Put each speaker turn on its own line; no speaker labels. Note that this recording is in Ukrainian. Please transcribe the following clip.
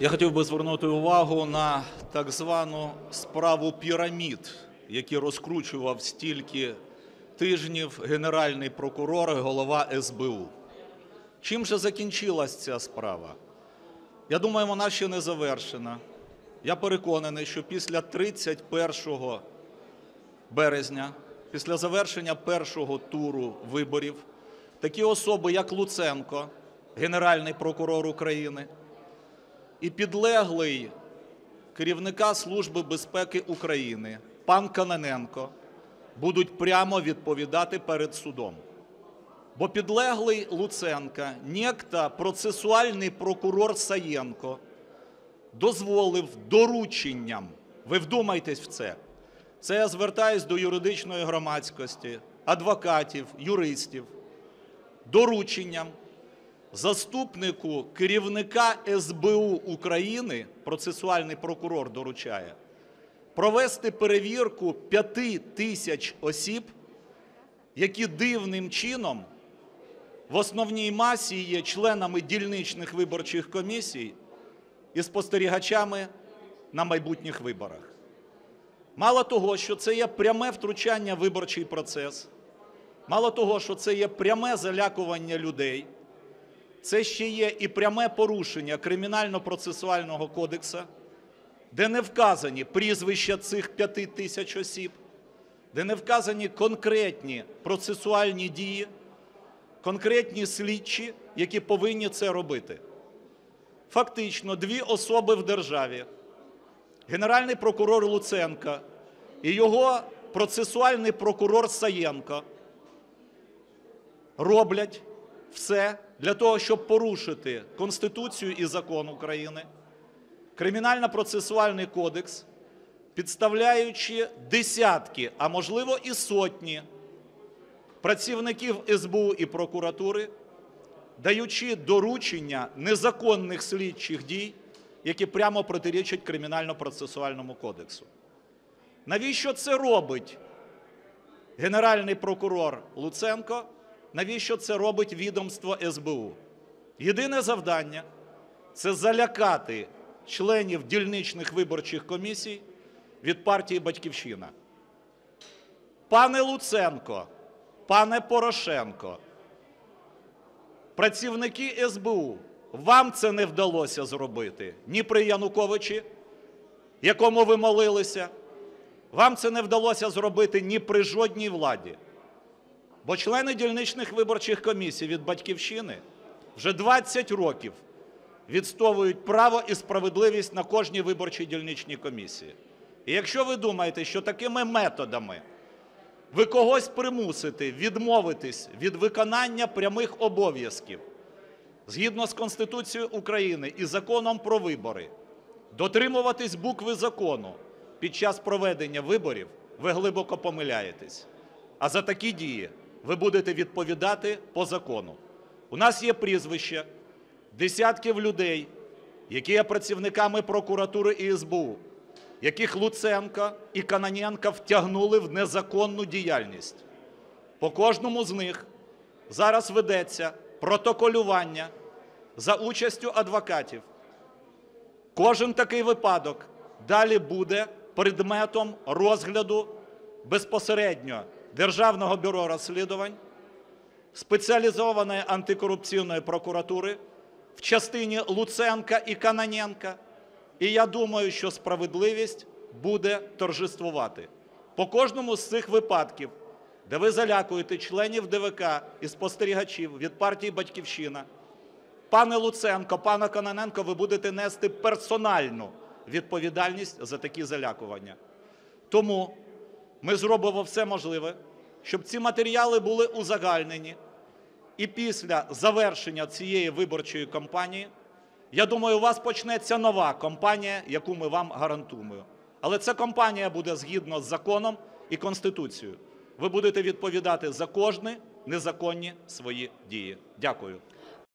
Я хотів би звернути увагу на так звану справу пірамід, які розкручував стільки тижнів генеральний прокурор і голова СБУ. Чим же закінчилась ця справа? Я думаю, вона ще не завершена. Я переконаний, що після 31 березня, після завершення першого туру виборів, такі особи, як Луценко, генеральний прокурор України, і підлеглий керівника Служби безпеки України пан Каноненко будуть прямо відповідати перед судом. Бо підлеглий Луценка, некто процесуальний прокурор Саєнко, дозволив дорученням, ви вдумайтесь в це, це я звертаюсь до юридичної громадськості, адвокатів, юристів, дорученням заступнику керівника СБУ України, процесуальний прокурор доручає, провести перевірку п'яти тисяч осіб, які дивним чином в основній масі є членами дільничних виборчих комісій і спостерігачами на майбутніх виборах. Мало того, що це є пряме втручання в виборчий процес, мало того, що це є пряме залякування людей, це ще є і пряме порушення Кримінально-процесуального кодексу, де не вказані прізвища цих п'яти тисяч осіб, де не вказані конкретні процесуальні дії, конкретні слідчі, які повинні це робити. Фактично, дві особи в державі, генеральний прокурор Луценко і його процесуальний прокурор Саєнко, роблять все для того, щоб порушити Конституцію і закон України, Кримінально-процесуальний кодекс, підставляючи десятки, а можливо і сотні працівників СБУ і прокуратури, даючи доручення незаконних слідчих дій, які прямо протирічать Кримінально-процесуальному кодексу. Навіщо це робить Генеральний прокурор Луценко? Навіщо це робить відомство СБУ? Єдине завдання це залякати членів дільничних виборчих комісій від партії Батьківщина. Пане Луценко, пане Порошенко, працівники СБУ, вам це не вдалося зробити ні при Януковичі, якому ви молилися, вам це не вдалося зробити ні при жодній владі. Бо члени дільничних виборчих комісій від Батьківщини вже 20 років відстовують право і справедливість на кожній виборчій дільничній комісії. І якщо ви думаєте, що такими методами ви когось примусите відмовитись від виконання прямих обов'язків згідно з Конституцією України і законом про вибори, дотримуватись букви закону під час проведення виборів, ви глибоко помиляєтесь. А за такі дії ви будете відповідати по закону. У нас є прізвище десятків людей, які є працівниками прокуратури і СБУ, яких Луценко і Каноненко втягнули в незаконну діяльність. По кожному з них зараз ведеться протоколювання за участю адвокатів. Кожен такий випадок далі буде предметом розгляду безпосередньо Державного бюро розслідувань, спеціалізованої антикорупційної прокуратури в частині Луценка і Каноненка. І я думаю, що справедливість буде торжествувати. По кожному з цих випадків, де ви залякуєте членів ДВК і спостерігачів від партії Батьківщина, пане Луценко, пане Каноненко, ви будете нести персональну відповідальність за такі залякування. Тому ми зробимо все можливе, щоб ці матеріали були узагальнені. І після завершення цієї виборчої кампанії, я думаю, у вас почнеться нова кампанія, яку ми вам гарантуємо. Але ця кампанія буде згідно з законом і Конституцією. Ви будете відповідати за кожні незаконні свої дії. Дякую.